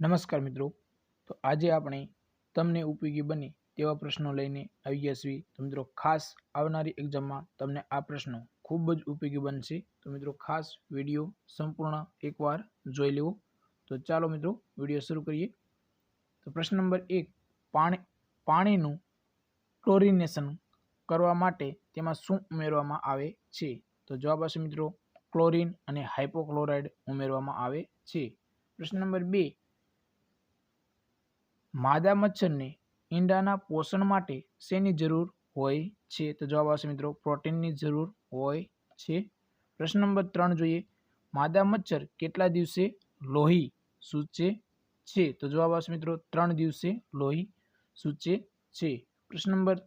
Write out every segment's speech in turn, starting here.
નમસ્કાર મિત્રો. તો આજે આપણે તમને ઉપયોગી બને તેવા પ્રશ્નો લઈને આવી ગયા છીએ. તો મિત્રો, ખાસ આવનારી એક્ઝામમાં તમને આ પ્રશ્નો ખૂબ જ ઉપયોગી બનશે. તો મિત્રો, ખાસ વીડિયો સંપૂર્ણ એકવાર જોઈ લેવો. તો ચાલો મિત્રો, વીડિયો શરૂ કરીએ. તો પ્રશ્ન નંબર એક, પાણી, પાણીનું ક્લોરિનેશન કરવા માટે તેમાં શું ઉમેરવામાં આવે છે? તો જવાબ આવશે મિત્રો ક્લોરિન અને હાઇપોક્લોરાઇડ ઉમેરવામાં આવે છે. પ્રશ્ન નંબર બે માદા મચ્છરને ઈંડાના પોષણ માટે શેની જરૂર હોય છે? તો જવાબ આવશે મિત્રો, પ્રોટીનની જરૂર હોય છે. પ્રશ્ન નંબર ત્રણ જોઈએ. માદા મચ્છર કેટલા દિવસે લોહી સૂચે છે? તો જવાબ આવશે મિત્રો, ત્રણ દિવસે લોહી સૂચે છે. પ્રશ્ન નંબર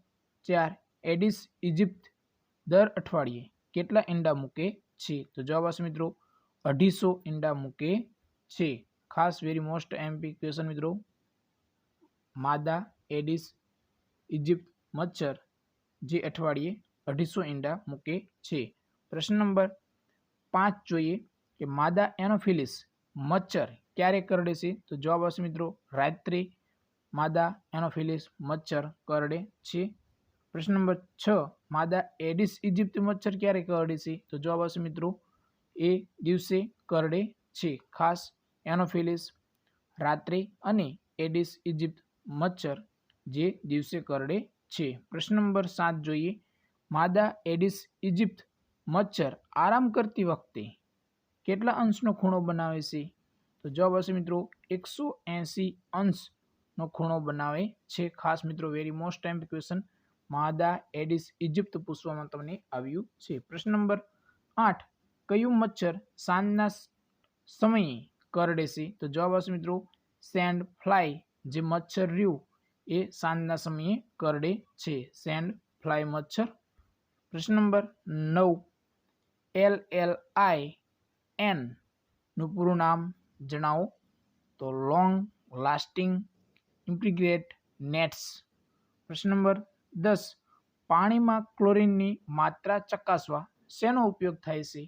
ચાર, એડિસ ઇજિપ્ત દર અઠવાડિયે કેટલા ઈંડા મૂકે છે? તો જવાબ આવશે મિત્રો, અઢીસો ઈંડા મૂકે છે. ખાસ વેરી મોસ્ટ એમપી ક્વેશ્ચન મિત્રો માદા, એડિસ ઇજિપ્ત મચ્છર જે અઠવાડિયે અઢીસો ઈંડા મૂકે છે. પ્રશ્ન નંબર પાંચ જોઈએ કે માદા એનોફિલિસ, મચ્છર ક્યારે કરડે છે? તો જવાબ આવશે મિત્રો, રાત્રે માદા એનોફિલિસ, મચ્છર કરડે છે. પ્રશ્ન નંબર છ, માદા એડિસ ઇજિપ્ત મચ્છર ક્યારે કરડે છે? તો જવાબ આવશે મિત્રો, એ દિવસે કરડે છે. ખાસ એનોફિલિસ રાત્રે અને એડિસ ઇજિપ્ત મચ્છર જે દિવસે કરડે છે. પ્રશ્ન નંબર સાત જોઈએ. માદા એડિસ ઇજિપ્ત મચ્છર આરામ કરતી વખતે કેટલા અંશનો ખૂણો બનાવે છે? તો જવાબ હશે મિત્રો એકસો એંસી અંશનો ખૂણો બનાવે છે. ખાસ મિત્રો વેરી મોસ્ટ ટાઈમ ક્વેશ્ચન માદા એડિસ ઇજિપ્ત પૂછવામાં તમને આવ્યું છે. પ્રશ્ન નંબર આઠ, કયું મચ્છર સાંજના સમયે કરડે છે? તો જવાબ હશે મિત્રો સેન્ડ ફ્લાય જે મચ્છર રહ્યું એ સાંજના સમયે કરડે છે. સેન્ડ ફ્લાય મચ્છર. પ્રશ્ન નંબર નવ. એલ એલ આઈ એનનું પૂરું નામ જણાવો તો લોંગ લાસ્ટિંગ ઇન્ટિગ્રેટ નેટ્સ. પ્રશ્ન નંબર દસ. પાણીમાં ક્લોરિનની માત્રા ચકાસવા શેનો ઉપયોગ થાય છે?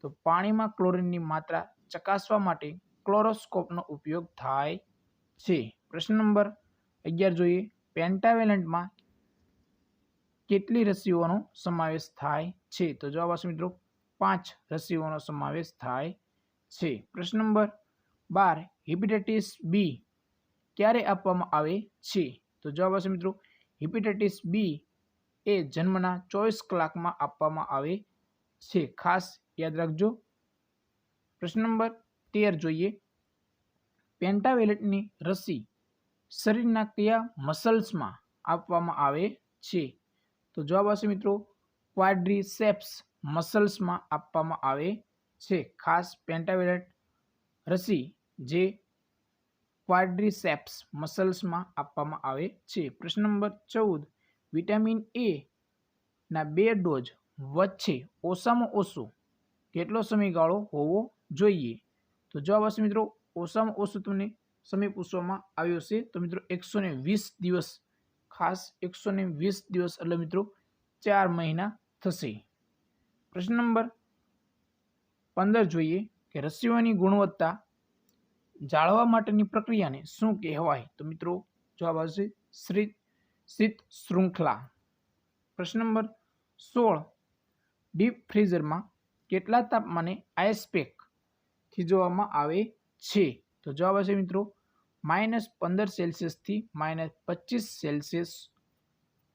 તો પાણીમાં ક્લોરિનની માત્રા ચકાસવા માટે ક્લોરોસ્કોપનો ઉપયોગ થાય છે. પ્રશ્ન નંબર અગિયાર જોઈએ. પેન્ટાવેલન્ટમાં કેટલી રસીઓનો સમાવેશ થાય છે? તો જવાબ આવશે મિત્રો, પાંચ રસીઓનો સમાવેશ થાય છે. પ્રશ્ન નંબર બાર, હિપેટાઇટિસ બી ક્યારે આપવામાં આવે છે? તો જવાબ આવશે મિત્રો, હિપેટાઇટિસ બી એ જન્મના ચોવીસ કલાકમાં આપવામાં આવે છે. ખાસ યાદ રાખજો. પ્રશ્ન નંબર તેર જોઈએ. પેન્ટાવેલેટની રસી શરીરના કયા મસલ્સમાં આપવામાં આવે છે. તો જવાબ આવશે મિત્રો ક્વાડ્રીસેપ્સ મસલ્સમાં આપવામાં આવે છે. ખાસ પેન્ટાવેલેટ રસી જે ક્વાડ્રીસેપ્સ મસલ્સમાં આપવામાં આવે છે. પ્રશ્ન નંબર ચૌદ વિટામિન એ ના બે ડોઝ વચ્ચે ઓછામાં ઓછો કેટલો સમયગાળો હોવો જોઈએ? તો જવાબ આવશે મિત્રો, ઓછામાં ઓછું તમને સમય પૂછવામાં આવ્યો છે. તો મિત્રો એકસો વીસ દિવસ ખાસ એકસો વીસ દિવસ એટલે મિત્રો, ચાર મહિના થશે. પ્રશ્ન નંબર પંદર જોઈએ કે રસીઓની ગુણવત્તા જાળવા માટેની પ્રક્રિયાને શું કહેવાય? તો મિત્રો, જવાબ આવશે શ્રી શીત શૃંખલા. પ્રશ્ન નંબર સોળ. ડીપ ફ્રીઝરમાં કેટલા તાપમાને આઈસ પેક થીજવામાં આવે છે? તો જવાબ આવશે મિત્રો, માઇનસ પંદર સેલ્સિયસથી માઇનસ પચીસ સેલ્સિયસ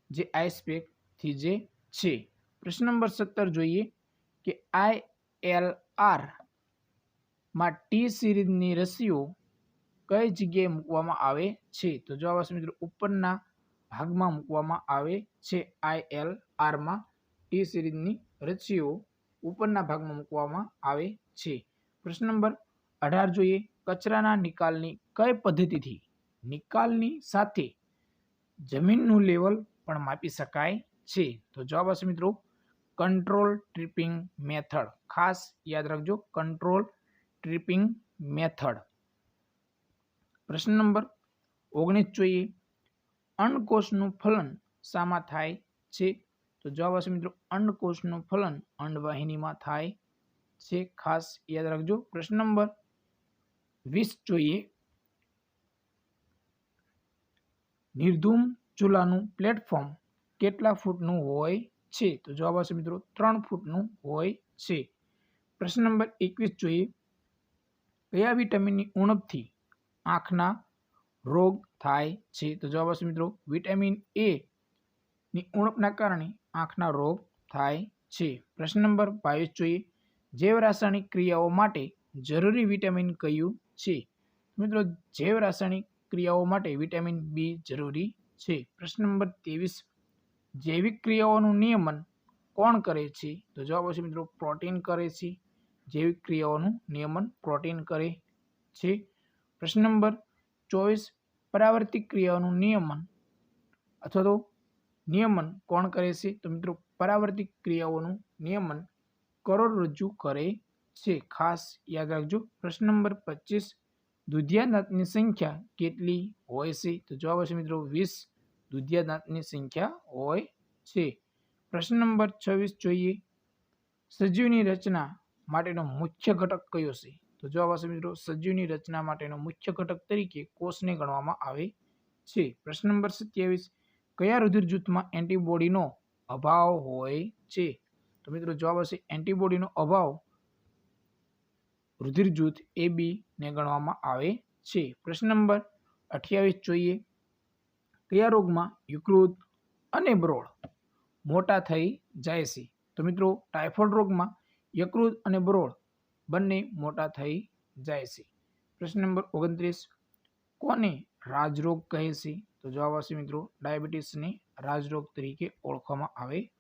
જે આઈસ જે છે. પ્રશ્ન નંબર સત્તર જોઈએ કે આઈ એલ આરમાં ટી સિરીઝની રસીઓ કઈ જગ્યાએ મૂકવામાં આવે છે? તો જવાબ આવશે મિત્રો, ઉપરના ભાગમાં મૂકવામાં આવે છે આઈ એલ આરમાં ટી સિરીઝની રસીઓ ઉપરના ભાગમાં મૂકવામાં આવે છે. પ્રશ્ન નંબર અઢાર જોઈએ કચરાના નિકાલની કઈ પદ્ધતિથી? નિકાલની સાથે જમીનનું લેવલ પણ માપી શકાય છે. તો જવાબ હશે મિત્રો કંટ્રોલ ટ્રીપિંગ મેથડ ખાસ યાદ રાખજો કંટ્રોલ ટ્રીપિંગ મેથડ પ્રશ્ન નંબર ઓગણીસ જોઈએ. અંડકોષનું ફલન શામાં થાય છે? તો જવાબ હશે મિત્રો અંડકોષનું ફલન અંડવાહિનીમાં થાય છે. ખાસ યાદ રાખજો, પ્રશ્ન નંબર વીસ જોઈએ. નિર્ધૂમ ચૂલાનું પ્લેટફોર્મ કેટલા ફૂટનું હોય છે? તો જવાબ આવશે મિત્રો, ત્રણ ફૂટનું હોય છે. પ્રશ્ન નંબર એકવીસ જોઈએ. કયા વિટામિનની ઉણપથી આંખના રોગ થાય છે? તો જવાબ આવશે મિત્રો વિટામિન એ ની ઉણપના કારણે આંખના રોગ થાય છે. પ્રશ્ન નંબર બાવીસ જોઈએ. જૈવ રાસાયણિક ક્રિયાઓ માટે જરૂરી વિટામિન કયું છે. મિત્રો, જૈવ રાસાયણિક ક્રિયાઓ માટે વિટામિન બી જરૂરી છે. પ્રશ્ન નંબર ત્રેવીસ, જૈવિક ક્રિયાઓનું નિયમન કોણ કરે છે? તો જવાબ આવશે મિત્રો, પ્રોટીન કરે છે. જૈવિક ક્રિયાઓનું નિયમન પ્રોટીન કરે છે. પ્રશ્ન નંબર ચોવીસ પરાવર્તિત ક્રિયાઓનું નિયમન અથવા તો નિયમન કોણ કરે છે? તો મિત્રો પરાવર્તિત ક્રિયાઓનું નિયમન કરોડરજ્જુ કરે છે. ખાસ યાદ રાખજો, પ્રશ્ન નંબર પચીસ. દુધિયા દાંતની સંખ્યા કેટલી હોય છે? તો જવાબ હશે મિત્રો વીસ. દુધિયા દાંતની સંખ્યા હોય છે. પ્રશ્ન નંબર છવ્વીસ જોઈએ. સજીવની રચના માટેનો મુખ્ય ઘટક કયો છે? તો જવાબ આવશે મિત્રો સજીવની રચના માટેનો મુખ્ય ઘટક તરીકે કોષને ગણવામાં આવે છે. પ્રશ્ન નંબર સત્યાવીસ. કયા રુધિર જૂથમાં એન્ટીબોડીનો અભાવ હોય છે? તો મિત્રો જવાબ આવશે એન્ટીબોડીનો અભાવ રુધિર જૂથ એ બી ને ગણવામાં આવે છે. પ્રશ્ન નંબર અઠ્યાવીસ જોઈએ. કયા રોગમાં યકૃત અને બ્રોડ મોટા થઈ જાય છે. તો મિત્રો, ટાઇફોઇડ રોગમાં યકૃત અને બ્રોડ બંને મોટા થઈ જાય છે. પ્રશ્ન નંબર ઓગણત્રીસ, કોને રાજરોગ કહે છે? તો જવાબ આવશે મિત્રો, ડાયાબિટીસને રાજરોગ તરીકે ઓળખવામાં આવે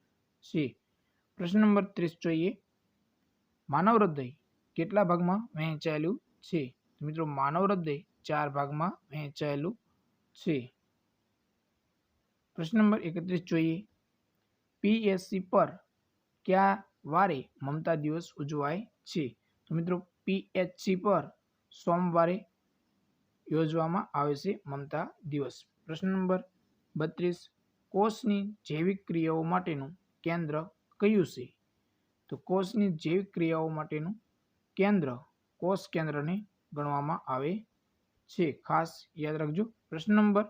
છે. પ્રશ્ન નંબર ત્રીસ જોઈએ. માનવ હૃદય કેટલા ભાગમાં વહેંચાયેલું છે? મિત્રો, માનવ હૃદય ચાર ભાગમાં વહેંચાયેલું છે. પ્રશ્ન નંબર એકત્રીસ જોઈએ. પીએસસી પર કયા વારે મમતા દિવસ ઉજવાય છે? તો મિત્રો પીએચસી પર સોમવારે યોજવામાં આવે છે મમતા દિવસ. પ્રશ્ન નંબર બત્રીસ, કોષની જૈવિક ક્રિયાઓ માટેનું કેન્દ્ર કયું છે? તો કોષની જૈવિક ક્રિયાઓ માટેનું કેન્દ્ર કોષ કેન્દ્રને ગણવામાં આવે છે. ખાસ યાદ રાખજો, પ્રશ્ન નંબર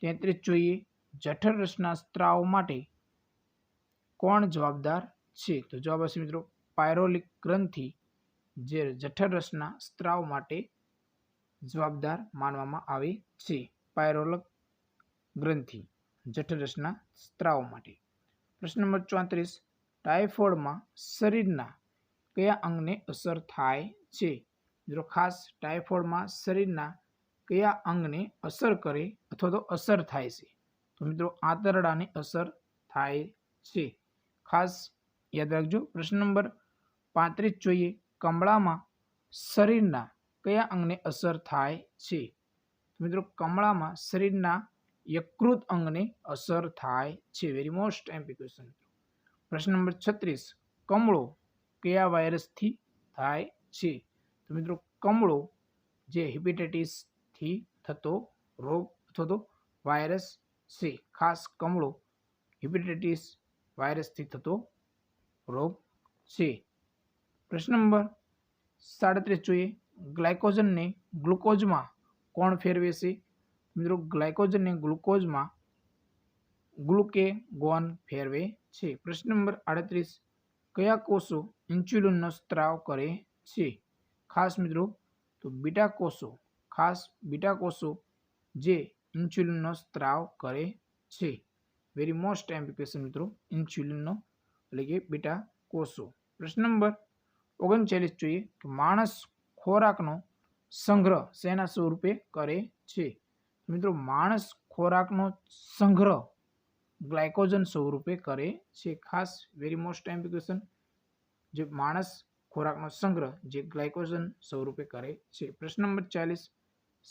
તેત્રીસ જોઈએ. જઠર રસના સ્ત્રાવ માટે કોણ જવાબદાર છે? તો જવાબ હશે મિત્રો, પાયરોલિક ગ્રંથિ, જે જઠર રસના સ્ત્રાવ માટે જવાબદાર માનવામાં આવે છે. પાયરોલક ગ્રંથિ, જઠર રસના સ્ત્રાવ માટે. પ્રશ્ન નંબર ચોત્રીસ ટાઇફોઇડમાં શરીરના કયા અંગને અસર થાય છે. મિત્રો, ખાસ ટાઇફોઇડમાં શરીરના કયા અંગને અસર કરે અથવા તો અસર થાય છે? તો મિત્રો, આંતરડાને અસર થાય છે. ખાસ યાદ રાખજો, પ્રશ્ન નંબર પાંત્રીસ જોઈએ. કમળામાં શરીરના કયા અંગને અસર થાય છે? મિત્રો, કમળામાં શરીરના યકૃત અંગને અસર થાય છે. વેરી મોસ્ટ એમ્પી પ્રશ્ન નંબર છત્રીસ. કમળો કયા વાયરસથી થાય છે? તો મિત્રો, કમળો જે હિપેટાઇટિસથી થતો રોગ થતો વાયરસ છે, ખાસ કમળો હિપેટાઇટિસ વાયરસથી થતો રોગ છે. પ્રશ્ન નંબર સાડત્રીસ જોઈએ. ગ્લાયકોજનને ગ્લુકોઝમાં કોણ ફેરવે છે? મિત્રો, ગ્લાયકોજનને ગ્લુકોઝમાં ગ્લુકેગોન ફેરવે છે. પ્રશ્ન નંબર આડત્રીસ કયા કોષો ઇન્સ્યુલિનનો સ્ત્રાવ કરે છે? ખાસ મિત્રો, તો બીટા કોષો, ખાસ બીટા કોષો જે ઇન્સ્યુલિનનો સ્ત્રાવ કરે છે. વેરી મોસ્ટ એમ્પ્લિકેશન મિત્રો ઇન્સ્યુલિનનો એટલે કે બીટા કોષો. પ્રશ્ન નંબર ઓગણચાલીસ જોઈએ કે માણસ ખોરાકનો સંગ્રહ શેના સ્વરૂપે કરે છે? મિત્રો, માણસ ખોરાકનો સંગ્રહ ગ્લાયકોજન સ્વરૂપે કરે છે. ખાસ વેરી મોસ્ટ એમ્પિકેશન જે માણસ ખોરાકનો સંગ્રહ જે ગ્લાયકોજન સ્વરૂપે કરે છે. પ્રશ્ન નંબર ચાલીસ,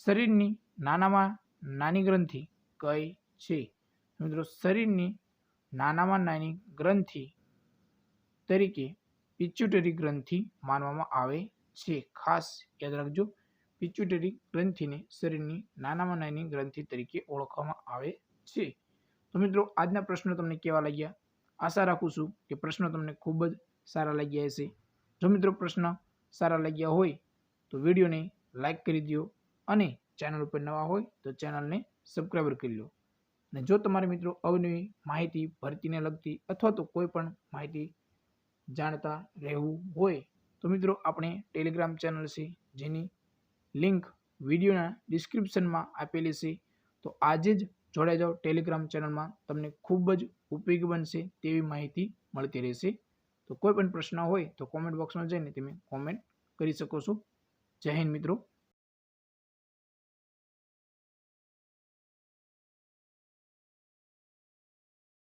શરીરની નાનામાં નાની ગ્રંથિ કઈ છે? મિત્રો, શરીરની નાનામાં નાની ગ્રંથિ તરીકે પિચ્યુટરી ગ્રંથિ માનવામાં આવે છે. ખાસ યાદ રાખજો પિચ્યુટરી ગ્રંથિને શરીરની નાનામાં નાની ગ્રંથિ તરીકે ઓળખવામાં આવે છે. તો મિત્રો, આજના પ્રશ્નો તમને કેવા લાગ્યા? આશા રાખું છું કે પ્રશ્નો તમને ખૂબ જ સારા લાગ્યા હશે. જો મિત્રો પ્રશ્ન સારા લાગ્યા હોય, તો વિડીયોને લાઈક કરી દો અને ચેનલ ઉપર નવા હોય, તો ચેનલને સબસ્ક્રાઈબર કરી લો. અને જો તમારે મિત્રો અવનવી માહિતી ભરતીને લગતી અથવા તો કોઈ પણ માહિતી જાણતા રહેવું હોય, તો મિત્રો આપણે ટેલિગ્રામ ચેનલ છે, જેની લિંક વિડીયોના ડિસ્ક્રિપ્શનમાં આપેલી છે. તો આજે જ જોડાઈ જાઓ ટેલિગ્રામ ચેનલમાં તમને ખૂબ જ ઉપયોગી બનશે તેવી માહિતી મળતી રહેશે. તો કોઈ પણ પ્રશ્ન હોય તો કોમેન્ટ બોક્સમાં જઈને તમે કોમેન્ટ કરી શકો છો. જય હિન્દ મિત્રો.